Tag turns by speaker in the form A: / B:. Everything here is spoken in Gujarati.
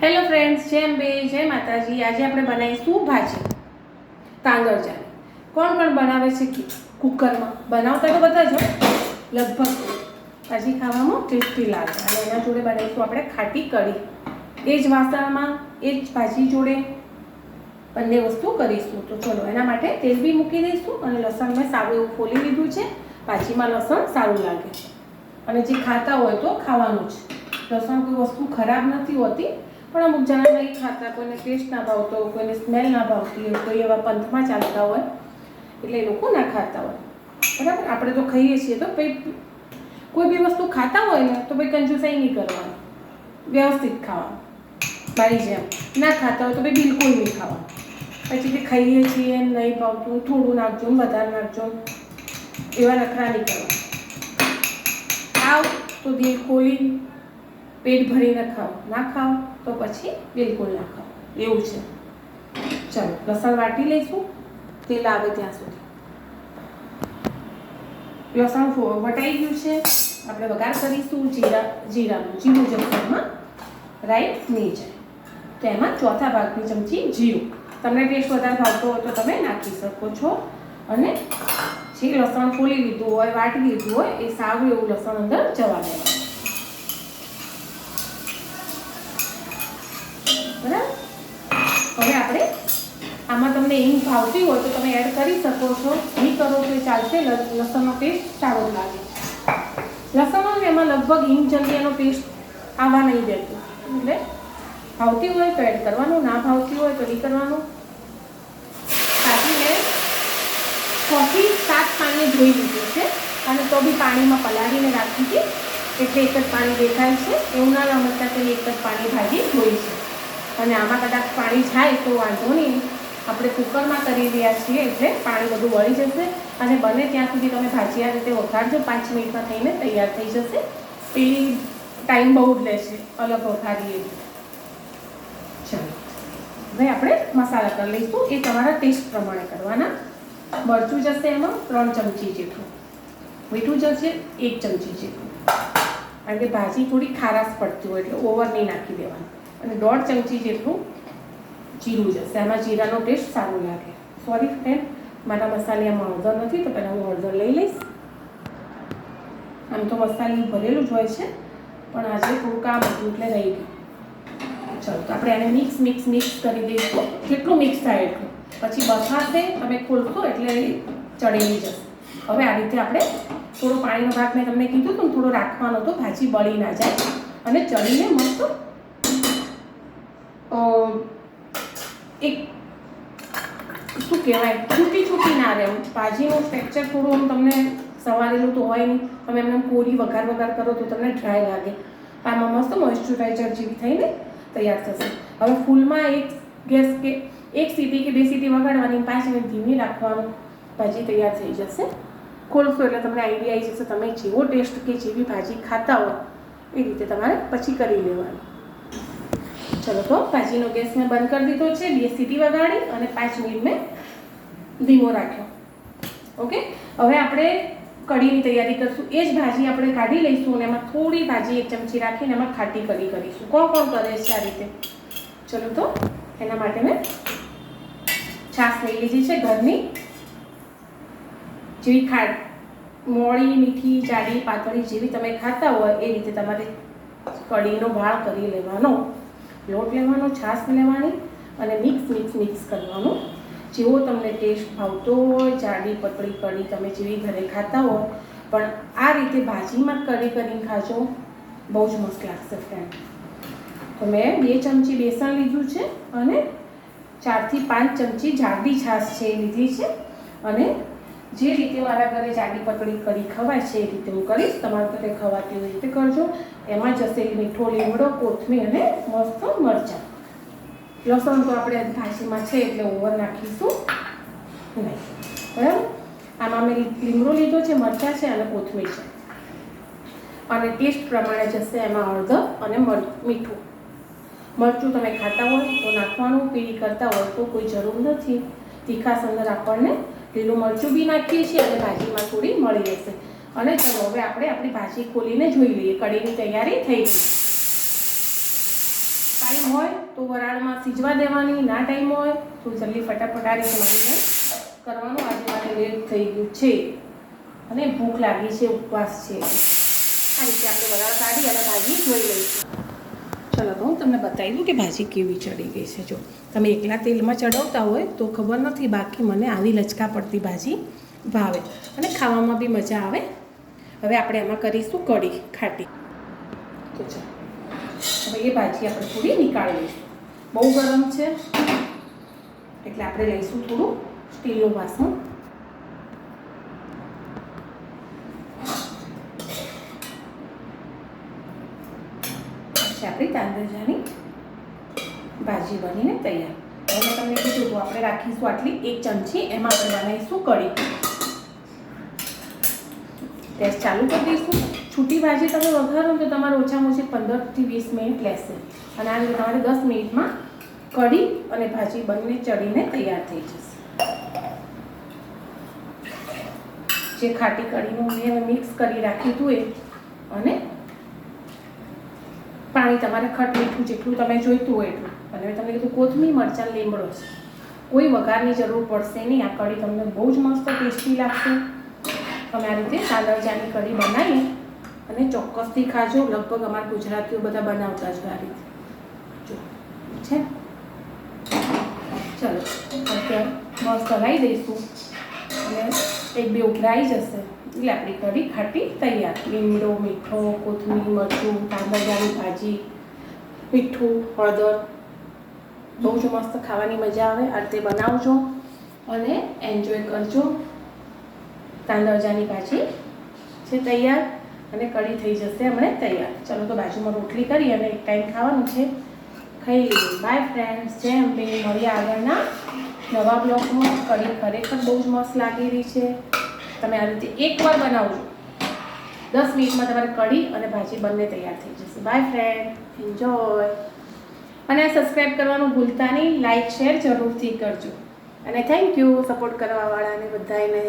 A: હેલો ફ્રેન્ડ્સ જેમ બે જય માતાજી. આજે આપણે બનાવીશું ભાજી, તાંગર ચાની. કોણ કોણ બનાવે છે કુકરમાં? બનાવતા તો બધા જ. લગભગ ભાજી ખાવામાં ટેસ્ટી લાગે અને એના જોડે બનાવીશું આપણે ખાટી કઢી. એ જ વાસણમાં, એ જ ભાજી જોડે બંને વસ્તુ કરીશું. તો ચલો, એના માટે તેલ બી મૂકી દઈશું અને લસણ મેં સારું એવું ફોલી લીધું છે. ભાજીમાં લસણ સારું લાગે અને જે ખાતા હોય તો ખાવાનું જ. લસણ કોઈ વસ્તુ ખરાબ નથી હોતી, પણ અમુક જણા નહીં ખાતા, કોઈને ટેસ્ટ ના ભાવતો કોઈને સ્મેલ ના ભાવતી હોય, કોઈ એવા પંથમાં ચાલતા હોય, એટલે એ લોકો ના ખાતા હોય. બરાબર? આપણે તો ખાઈએ છીએ તો ભાઈ કોઈ બી વસ્તુ ખાતા હોય ને, તો ભાઈ કંજુસાઈ નહીં કરવાની. વ્યવસ્થિત ખાવાનું. મારી જેમ. ના ખાતા હોય તો ભાઈ બિલકુલ નહીં ખાવાનું. પછી કે ખાઈએ છીએ, નહીં ભાવતું, થોડું નાખજો, વધારે નાખજો એવા નખરા નહીં કરવા ખાવ તો દિલ ખોલી પેટ ભરીને ના ખાઓ. તો પછી બિલકુલ ના ખાઓ. એવું છે. ચાલો, લસણ વાટી લઈશું. તેલ આવે ત્યાં સુધી. લસણ વટાઈ ગયું છે. આપણે વઘાર કરીશું જીરા, જીરાનું. જીરું જમવામાં રાઈ નહીં જાય. તો એમાં ચોથા ભાગની ચમચી જીરું. તમને ટેસ્ટ વધારે ભાવતો હોય તો તમે નાખી શકો છો. અને જે લસણ ફોલી લીધું હોય, વાટી લીધું હોય, એ સારું એવું લસણ અંદર જવા દેવાનું. બરાબર? હવે આપણે આમાં તમને હિંગ ભાવતી હોય તો તમે એડ કરી શકો છો. નહીં કરો તો ચાલશે લસણનો પેસ્ટ સારો લાગે. લસણ ને એમાં લગભગ હિંગ જલ્દી પેસ્ટ આવવા નહીં દેતો. એટલે ભાવતી હોય તો એડ કરવાનું, ના ભાવતી હોય તો નહીં કરવાનું. કાઢીને છથી સાત પાણી ધોઈ લીધું છે અને તો બી પાણીમાં પલાળીને રાખી હતી એટલે એક જ પાણી દેખાય છે. એવું ના સમજતા કે એક જ પાણી ભાજી ધોઈ છે. અને આમાં કદાચ પાણી જાય તો વાંધો નહીં. આપણે કુકરમાં કરી રહ્યા છીએ એટલે પાણી બધું વળી જશે અને બને ત્યાં સુધી તમે ભાજી આ રીતે વઘારજો પાંચ મિનિટમાં થઈને તૈયાર થઈ જશે. પેલી ટાઈમ બહુ જ લેશે. અલગ વઘારીએ ચાલો. હવે આપણે મસાલા કરી લઈશું. એ તમારા ટેસ્ટ પ્રમાણે કરવાના. મરચું જશે એમાં ત્રણ ચમચી જેટલું. મીઠું જશે એક ચમચી જેટલું. કારણ કે ભાજી થોડી ખારાશ પડતી હોય એટલે ઓવર નહીં નાખી દેવાનું. અને દોઢ ચમચી જેટલું જીરું જશે. આમાં જીરાનો ટેસ્ટ સારો લાગે. સોરી ફ્રેન્ડ મારા મસાલામાં હળદર નથી, તો પહેલાં હું હળદર લઈ લઈશ. આમ તો મસાલી ભરેલું જ હોય છે, પણ આજે થોડું કામ હતું એટલે રહી ગયું. ચાલો, તો આપણે એને મિક્સ મિક્સ મિક્સ કરી દઈશું. જેટલું મિક્સ થાય એટલું? પછી બફાશે તમે ખોલશો એટલે ચડેલી જશે. હવે આ રીતે આપણે થોડો પાણીનો ભાગ મેં તમને કીધું હતું થોડો રાખવાનો હતો, ભાજી બળી ના જાય. અને ચડીને મસ્ત એક શું કહેવાય, છૂટી છૂટી ના રહે. ભાજીનું ટેક્સચર થોડું આમ તમને સવારેલું તો હોય નહીં, તમે એમને કોરી વઘાર વઘાર કરો તો તમને ડ્રાય લાગે. આમાં મસ્ત મોઇસ્ચરાઇઝર જેવી થઈને તૈયાર થશે. હવે ફૂલમાં એક ગેસ કે એક સીટી કે બે સીટી વગાડવાની, પાંચ મિનિટ ધીમી રાખવાનું, ભાજી તૈયાર થઈ જશે. ખોલશો એટલે તમને આઈડિયા આવી જશે, તમે જેવો ટેસ્ટ કે જેવી ભાજી ખાતા હો, એ રીતે તમારે પછી કરી લેવાનું. ચલો તો, ભાજીનો ગેસ મેં બંધ કરી દીધો છે, બે સીટી વગાડી અને પાંચ મિનિટ મેં ધીમો રાખ્યો. ઓકે? હવે આપણે કઢીની તૈયારી કરશું. એ જ ભાજી આપણે કાઢી લઈશું અને એમાં થોડી ભાજી એક ચમચી રાખીને એમાં ખાટી કઢી કરીશું. કોણ કોણ કરે છે આ રીતે? ચલો તો. એના માટે મેં છાશ લઈ લીધી છે ઘરની. જેવી ખા મોળી, મીઠી, જાડી, પાતળી જેવી તમે ખાતા હોય, એ રીતે તમારે કઢીનો ભાળ કરી લેવાનો. લોટ લેવાનો, છાશ લેવાની અને મિક્સ મિક્સ મિક્સ કરવાનું. જેવો તમને ટેસ્ટ ભાવતો હોય, જાડી, પતળી કઢી તમે જેવી ઘરે ખાતા હોય, પણ આ રીતે ભાજીમાં કઢી કરીને ખાજો, બહુ જ મસ્ત લાગશે ફ્રેન્ડ તો મેં બે ચમચી બેસન લીધું છે અને ચારથી પાંચ ચમચી જાડી છાશ છે એ લીધી છે. અને જે રીતે મારા ઘરે જાડી પતળી કરી ખવાય છે એ રીતે હું કરીશ. તમારા ઘરે ખવાતી હોય રીતે કરજો. એમાં જશે મીઠો લીમડો કોથમીર અને મસ્ત મરચાં. લસણ તો આપણે ભાજીમાં છે એટલે ઓવર નાખીશું. બરાબર? આમાં મેં લીમડો લીધો છે, મરચાં છે અને કોથમીર છે. અને ટેસ્ટ પ્રમાણે જશે એમાં હળદર અને મીઠું. મરચું તમે ખાતા હોય તો નાખવાનું પીળી કરતા હોય તો કોઈ જરૂર નથી. તીખાસ અંદર આપણને લીલું મરચું બી નાખીએ છીએ અને ભાજીમાં થોડી મળી રહેશે. અને ચલો હવે આપણે આપણી ભાજી ખોલીને જોઈ લઈએ, કઢીની તૈયારી થઈ ગઈ. ટાઈમ હોય તો વરાળમાં સીજવા દેવાની, ના ટાઈમ હોય તો જલ્દી ફટાફટ આ રીતે મારીને કરવાનું. આજે મારે લેટ થઈ ગયું છે અને ભૂખ લાગી છે, ઉપવાસ છે. આ રીતે આપણે વરાળ કાઢી અને ભાજી જોઈ લઈશું. ચલો તો હું તમને બતાવી દઉં કે ભાજી કેવી ચડી ગઈ છે. જો, તમે એકલા તેલમાં ચડાવતા હોય તો ખબર નથી બાકી મને આવી લચકા પડતી ભાજી ભાવે. અને ખાવામાં બી મજા આવે. હવે આપણે એમાં કરીશું કઢી ખાટી. તો ચાલો. હવે એ ભાજી આપણે થોડી નીકાળી લઈશું. બહુ ગરમ છે. એટલે આપણે લઈશું થોડું સ્ટીલનું વાસણ પછી આપણી તાંદરજાની ભાજી બનીને તૈયાર. હવે મેં તમને કીધું હતું આપણે રાખીશું આટલી એક ચમચી, એમાં આપણે બનાવીશું કઢી. ગેસ ચાલુ કરી દઈશું. છૂટી ભાજી તમે વઘારો તો તમારે ઓછામાં ઓછી પંદરથી વીસ મિનિટ લેશે. અને આ રીતે તમારે દસ મિનિટમાં કઢી અને ભાજી બંને ચડીને તૈયાર થઈ જશે. જે ખાટી કઢીનું મેં મિક્સ કરી રાખ્યું હતું એ. અને પાણી તમારે ખટ મીઠું જેટલું તમે જોઈતું હોય એટલું. અને મેં તમને કીધું કોથમીર, મરચાં, લીમડો છે. કોઈ વઘારની જરૂર પડશે નહીં. આ કઢી તમને બહુ જ મસ્ત ટેસ્ટી લાગશે. તમે આ રીતે સાદરજાની કઢી બનાવી અને ચોક્કસથી ખાજો. લગભગ અમારા ગુજરાતીઓ બધા બનાવતા જ આ રીતે. જો, છે? ચલો, અત્યારે મસ્ત હલાવી દઈશું. અને એક બે ઉભરાઈ જશે. એટલે આપણી કઢી ખાટી તૈયાર. લીમડો, મીઠો, કોથમીર, મરચું તાંદળજાની ભાજી, મીઠું, હળદર. બહુ જ મસ્ત ખાવાની મજા આવે. આ રીતે બનાવજો અને એન્જોય કરજો. તાંદળજાની ભાજી છે તૈયાર અને કઢી થઈ જશે હમણાં તૈયાર. ચલો તો બાજુમાં રોટલી કરી અને એક ટાઈમ ખાવાનું છે. ખાઈ લીધું. બાય ફ્રેન્ડ્સ જય અંબે મળીએ આગળના નવા બ્લોગમાં. કઢી ખરેખર બહુ જ મસ્ત લાગી રહી છે. તમે આ રીતે એકવાર બનાવજો. દસ મિનિટમાં તમારે કઢી અને ભાજી બંને તૈયાર થઈ જશે. બાય ફ્રેન્ડ એન્જોય અને સબસ્ક્રાઈબ કરવાનું ભૂલતા નહીં. લાઇક શેર જરૂરથી કરજો. અને થેન્ક યુ સપોર્ટ કરવાવાળાને બધાને